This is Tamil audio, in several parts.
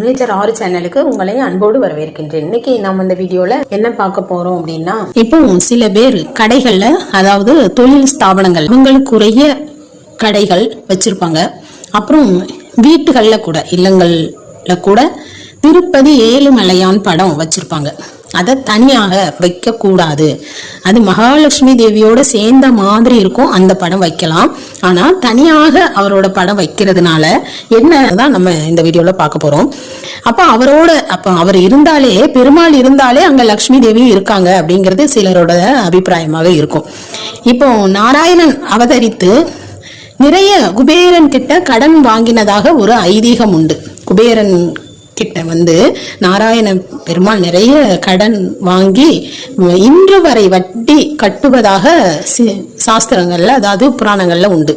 நேச்சர் ஆறு சேனலுக்கு உங்களை அன்போடு வரவேற்கின்றேன். இன்னைக்கு நம்ம இந்த வீடியோல என்ன பார்க்க போறோம் அப்படின்னா இப்போ சில பேர் கடைகள்ல அதாவது தொழில் ஸ்தாபனங்கள் இவங்களுக்குரிய கடைகள் வச்சிருப்பாங்க. அப்புறம் வீட்டுகள்ல கூட இல்லங்கள்ல கூட திருப்பதி ஏழுமலையான் படம் வச்சிருப்பாங்க. அதை தனியாக வைக்கக்கூடாது. அது மகாலட்சுமி தேவியோட சேர்ந்த மாதிரி இருக்கும். அந்த படம் வைக்கலாம். ஆனால் தனியாக அவரோட படம் வைக்கிறதுனால என்னதான் நம்ம இந்த வீடியோவில் பார்க்க போகிறோம் அப்போ அவரோட அப்போ அவர் இருந்தாலே பெருமாள் இருந்தாலே அங்கே லக்ஷ்மி தேவி இருக்காங்க அப்படிங்கிறது சிலரோட அபிப்பிராயமாக இருக்கும். இப்போ நாராயணன் அவதரித்து நிறைய குபேரன் கிட்ட கடன் வாங்கினதாக ஒரு ஐதீகம் உண்டு. குபேரன் கிட்ட வந்து நாராயண பெருமாள் நிறைய கடன் வாங்கி இன்று வரை வட்டி கட்டுவதாக சி- சாஸ்திரங்கள்ல அதாவது புராணங்கள்ல உண்டு.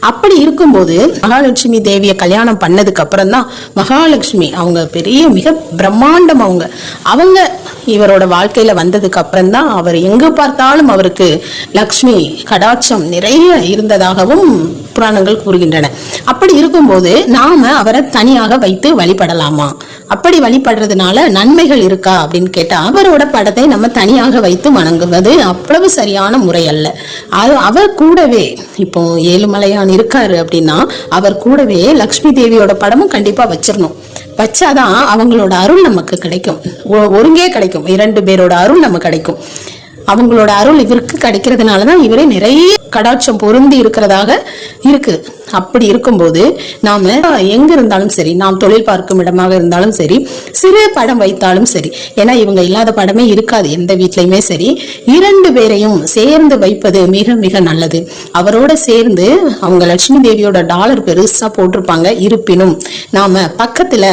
அப்படி இருக்கும்போது மகாலட்சுமி தேவியை கல்யாணம் பண்ணதுக்கு அப்புறம் தான் மகாலட்சுமி அவங்க பெரிய மிக பிரம்மாண்டம் அவங்க. அவங்க இவரோட வாழ்க்கையில வந்ததுக்கு அப்புறம் தான் அவர் எங்கு பார்த்தாலும் அவருக்கு லக்ஷ்மி கடாட்சம் நிறைய இருந்ததாகவும் புராணங்கள் கூறுகின்றன. அப்படி இருக்கும்போது நாம அவரை தனியாக வைத்து வழிபடலாமா? அப்படி வழிபடுறதுனால நன்மைகள் இருக்கா அப்படின்னு கேட்டா அவரோட படத்தை நம்ம தனியாக வைத்து வணங்குவது அவ்வளவு சரியான முறை அல்ல. அது அவர் கூடவே இப்போ ஏழுமலையான் இருக்காரு அப்படின்னா அவர் கூடவே லக்ஷ்மி தேவியோட படமும் கண்டிப்பா வச்சிடணும் வச்சாதான் அவங்களோட அருள் நமக்கு கிடைக்கும். ஒ- ஒருங்கே கிடைக்கும். இரண்டு பேரோட அருள் நமக்கு கிடைக்கும். அவங்களோட அருள் இவருக்கு கிடைக்கிறதுனால தான் இவரே நிறைய கடாட்சம் பொருந்தி இருக்கிறதாக இருக்கு. அப்படி இருக்கும்போது நாம் எங்க இருந்தாலும் சரி நாம் தொழில் பார்க்கும் இடமாக இருந்தாலும் சரி சிறு படம் வைத்தாலும் சரி ஏன்னா இவங்க இல்லாத படமே இருக்காது எந்த வீட்லயுமே சரி இரண்டு பேரையும் சேர்ந்து வைப்பது மிக மிக நல்லது. அவரோட சேர்ந்து அவங்க லட்சுமி தேவியோட டாலர் பெருசா போட்டிருப்பாங்க. இருப்பினும் நாம பக்கத்துல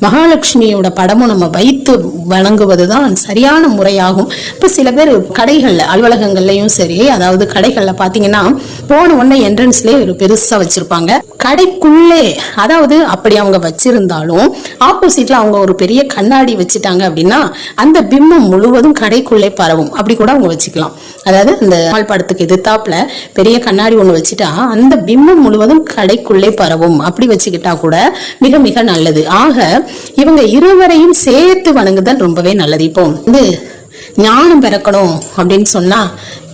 மகாலட்சுமியோட படமும் நம்ம வைத்து வழங்குவது தான் சரியான முறையாகும். இப்ப சில பேர் கடைகள்ல அலுவலகங்கள்லயும் சரி அதாவது கடைகள்ல பாத்தீங்கன்னா போன உடனே என்ட்ரன்ஸ்லயே ஒரு பெருசா வச்சிருப்பாங்க. கடைக்குள்ளே அதாவது அப்படி அவங்க வச்சிருந்தாலும் ஆப்போசிட்ல அவங்க ஒரு பெரிய கண்ணாடி வச்சுட்டாங்க அப்படின்னா அந்த பிம்பம் முழுவதும் கடைக்குள்ளே பரவும். அப்படி கூட அவங்க வச்சுக்கலாம். அதாவது இந்த பால் படத்துக்கு எதிர்த்தாப்புல பெரிய கண்ணாடி ஒண்ணு வச்சுட்டா அந்த பிம்பம் முழுவதும் கடைக்குள்ளே பரவும். அப்படி வச்சுக்கிட்டா கூட மிக மிக நல்லது. ஆக இவங்க இருவரையும் சேர்த்து வணங்குதல் ரொம்பவே நல்லது. இப்போ வந்து ஞானம் பிறக்கணும் அப்படின்னு சொன்னா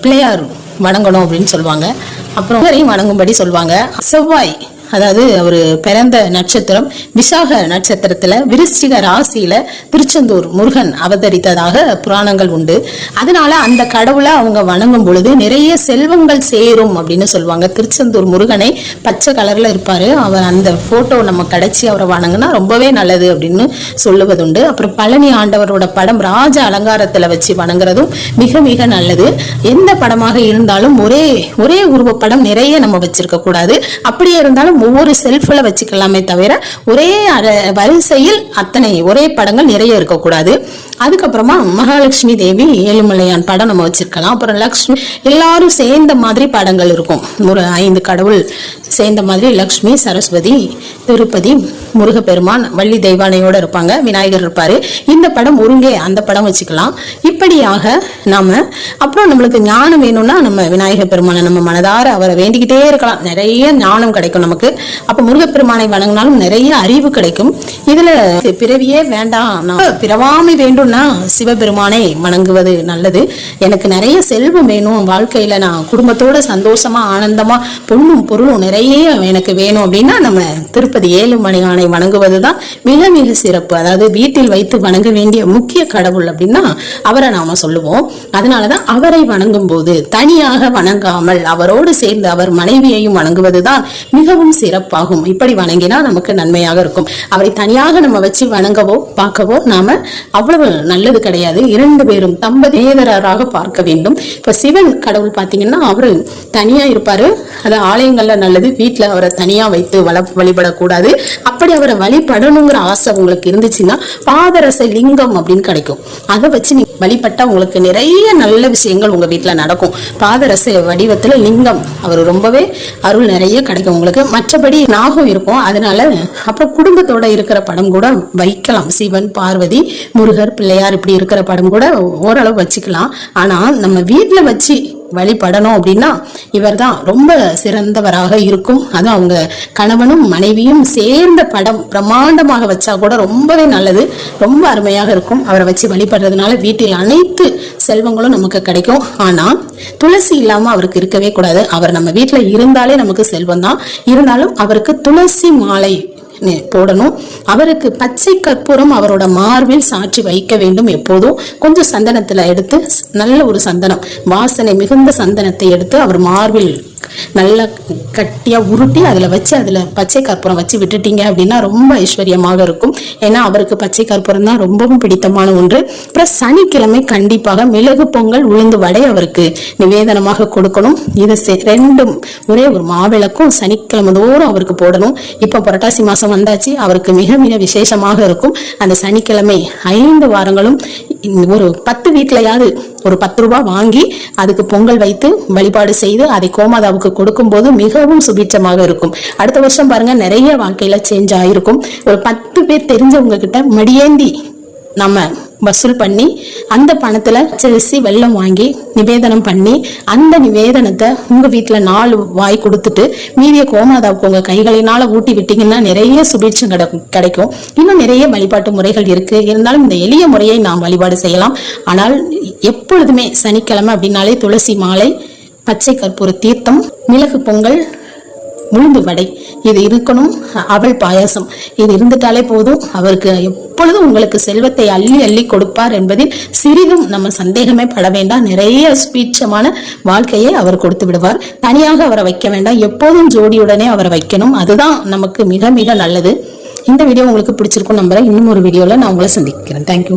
பிள்ளையார் வணங்கணும் அப்படின்னு சொல்லுவாங்க. அப்புறம் வரையும் வணங்கும்படி சொல்லுவாங்க. செவ்வாய் அதாவது அவர் பிறந்த நட்சத்திரம் விசாக நட்சத்திரத்துல விருச்சிக ராசியில திருச்செந்தூர் முருகன் அவதரித்ததாக புராணங்கள் உண்டு. அதனால அந்த கடவுளை அவங்க வணங்கும் பொழுது நிறைய செல்வங்கள் சேரும் அப்படின்னு சொல்லுவாங்க. திருச்செந்தூர் முருகனை பச்சை கலர்ல இருப்பாரு. அவர் அந்த போட்டோ நம்ம கிடைச்சி அவரை வணங்கினா ரொம்பவே நல்லது அப்படின்னு சொல்லுவதுண்டு. அப்புறம் பழனி ஆண்டவரோட படம் ராஜ அலங்காரத்துல வச்சு வணங்குறதும் மிக மிக நல்லது. எந்த படமாக இருந்தாலும் ஒரே ஒரே உருவப்படம் நிறைய நம்ம வச்சிருக்க கூடாது அப்படியே இருந்தாலும் ஒவ்வொரு செல்ஃபில் வச்சுக்கலாமே தவிர ஒரே வரிசையில் அத்தனை ஒரே படங்கள் நிறைய இருக்கக்கூடாது. அதுக்கப்புறமா மகாலட்சுமி தேவி ஏழுமலையான் படம் நம்ம வச்சிருக்கலாம். அப்புறம் லக்ஷ்மி எல்லாரும் சேர்ந்த மாதிரி படங்கள் இருக்கும். ஒரு ஐந்து கடவுள் சேர்ந்த மாதிரி லக்ஷ்மி சரஸ்வதி திருப்பதி முருகப்பெருமான் வள்ளி தெய்வானையோட இருப்பாங்க. விநாயகர் இருப்பார். இந்த படம் ஒருங்கே அந்த படம் வச்சுக்கலாம். இப்படியாக நாம அப்புறம் நம்மளுக்கு ஞானம் வேணும்னா நம்ம விநாயகர் பெருமானை நம்ம மனதார அவரை வேண்டிக்கிட்டே இருக்கலாம். நிறைய ஞானம் கிடைக்கும் நமக்கு. அப்போ முருகப்பெருமானை வணங்கினாலும் நிறைய அறிவு கிடைக்கும். இதுல பிறவியே வேண்டாம். நான் பிறவாமை வேண்டும்னா சிவபெருமானை வணங்குவது நல்லது. எனக்கு நிறைய செல்வம் வேணும். வாழ்க்கையில நான் குடும்பத்தோட சந்தோஷமா ஆனந்தமா பொண்ணும் பொருளும் நிறைய எனக்கு வேணும் அப்படின்னா நம்ம திருப்பதி ஏழுமலையானை வணங்குவதுதான் மிக மிக சிறப்பு. அதாவது வீட்டில் வைத்து வணங்க வேண்டிய முக்கிய கடவுள் அப்படின்னா அவரை நாம சொல்லுவோம். அதனால தான் அவரை வணங்கும் போது தனியாக வணங்காமல் அவரோடு சேர்ந்து அவர் மனைவியையும் வணங்குவது தான் மிகவும் சிறப்பாகும். இப்படி வணங்கினா நமக்கு நன்மையாக இருக்கும். அவரை தனியாக நம்ம வச்சு வணங்கவோ பார்க்கவோ நாம அவ்வளவு நல்லது கிடையாது. இரண்டு பேரும் தம்பதியராக பார்க்க வேண்டும். இப்ப சிவன் கடவுள் பார்த்தீங்கன்னா அவரு தனியா இருப்பாரு. அது ஆலயங்கள்ல நல்லது வீட்டில் அவரை தனியா வைத்து வள வழிபடக்கூடாது. அப்படி அவரை வழிபடணுங்கிற ஆசை உங்களுக்கு இருந்துச்சுன்னா பாதரச லிங்கம் அப்படின்னு கிடைக்கும். அதை வச்சு நீ வழிபட்டா உங்களுக்கு நிறைய நல்ல விஷயங்கள் உங்க வீட்டில் நடக்கும். பாதரச வடிவத்துல லிங்கம் அவர் ரொம்பவே அருள் நிறைய கிடைக்கும் உங்களுக்கு. மற்றபடி நாகம் இருக்கும். அதனால அப்புறம் குடும்பத்தோட இருக்கிற படம் கூட வைக்கலாம். சிவன் பார்வதி முருகர் பிள்ளையார் இப்படி இருக்கிற படம் கூட ஓரளவு வச்சுக்கலாம். ஆனா நம்ம வீட்டில் வச்சு வழிபடணும் அப்படின்னா இவர்தான் ரொம்ப சிறந்தவராக இருக்கும். அதுவும் அவங்க கணவனும் மனைவியும் சேர்ந்த படம் பிரம்மாண்டமாக வச்சா கூட ரொம்பவே நல்லது. ரொம்ப அருமையாக இருக்கும் அவரை வச்சு வழிபடுறதுனால வீட்டில் அனைத்து செல்வங்களும் நமக்கு கிடைக்கும். ஆனா துளசி இல்லாம அவருக்கு இருக்கவே கூடாது. அவர் நம்ம வீட்டுல இருந்தாலே நமக்கு செல்வம் தான் இருந்தாலும் அவருக்கு துளசி மாலை போடணும். அவருக்கு பச்சை கற்பூரம் அவரோட மார்பில் சாற்றி வைக்க வேண்டும் எப்போதும். கொஞ்சம் சந்தனத்துல எடுத்து நல்ல ஒரு சந்தனம் வாசனை மிகுந்த சந்தனத்தை எடுத்து அவர் மார்பில் நல்லா கட்டியா உருட்டி அதில் வச்சு அதுல பச்சை கற்பூரம் வச்சு விட்டுட்டீங்க அப்படின்னா ரொம்ப ஐஸ்வர்யமாக இருக்கும். ஏன்னா அவருக்கு பச்சை கற்பூரம் தான் ரொம்பவும் பிடித்தமான ஒன்று. அப்புறம் சனிக்கிழமை கண்டிப்பாக மிளகு பொங்கல் உளுந்து வடை அவருக்கு நிவேதனமாக கொடுக்கணும். இது செ- ரெண்டும் ஒரே ஒரு மாவிளக்கும் சனிக்கிழமை தோறும் அவருக்கு போடணும். இப்போ புரட்டாசி மாதம் வந்தாச்சு. அவருக்கு மிக மிக விசேஷமாக இருக்கும். அந்த சனிக்கிழமை ஐந்து வாரங்களும் ஒரு பத்து வீட்டிலையாவது ஒரு பத்து ரூபாய் வாங்கி அதுக்கு பொங்கல் வைத்து வழிபாடு செய்து அதை கோமாதாவுக்கு கொடுக்கும்போது மிகவும் சுபீட்சமாக இருக்கும். அடுத்த வருஷம் பாருங்க நிறைய வாழ்க்கையில சேஞ்ச் ஆயிருக்கும். ஒரு பத்து பேர் தெரிஞ்சவங்க கிட்ட மடியேந்தி நம்ம வசூல் பண்ணி அந்த பணத்தில் பச்சரிசி வெள்ளம் வாங்கி நிவேதனம் பண்ணி அந்த நிவேதனத்தை உங்கள் வீட்டில் நாலு வாய் கொடுத்துட்டு மீதிய கோமாதாவுக்கு உங்கள் கைகளினால் ஊட்டி விட்டிங்கன்னா நிறைய சுபீட்சம் கிடைக்கும் கிடைக்கும். இன்னும் நிறைய வழிபாட்டு முறைகள் இருக்குது இருந்தாலும் இந்த எளிய முறையை நாம் வழிபாடு செய்யலாம். ஆனால் எப்பொழுதுமே சனிக்கிழமை அப்படின்னாலே துளசி மாலை பச்சை கற்பூர தீர்த்தம் மிளகு பொங்கல் உளுந்து வடை. இது இருக்கணும் அவள் பாயாசம். இது இருந்துட்டாலே போதும். அவருக்கு எப்பொழுதும் உங்களுக்கு செல்வத்தை அள்ளி அள்ளி கொடுப்பார் என்பதில் சிறிதும் நம்ம சந்தேகமே பட வேண்டாம். நிறைய சுபீட்சமான வாழ்க்கையை அவர் கொடுத்து விடுவார். தனியாக அவரை வைக்க வேண்டாம். எப்போதும் ஜோடியுடனே அவரை வைக்கணும். அதுதான் நமக்கு மிக மிக நல்லது. இந்த வீடியோ உங்களுக்கு பிடிச்சிருக்கும் நம்புறேன். இன்னும் ஒரு வீடியோல நான் உங்களை சந்திக்கிறேன். தேங்க்யூ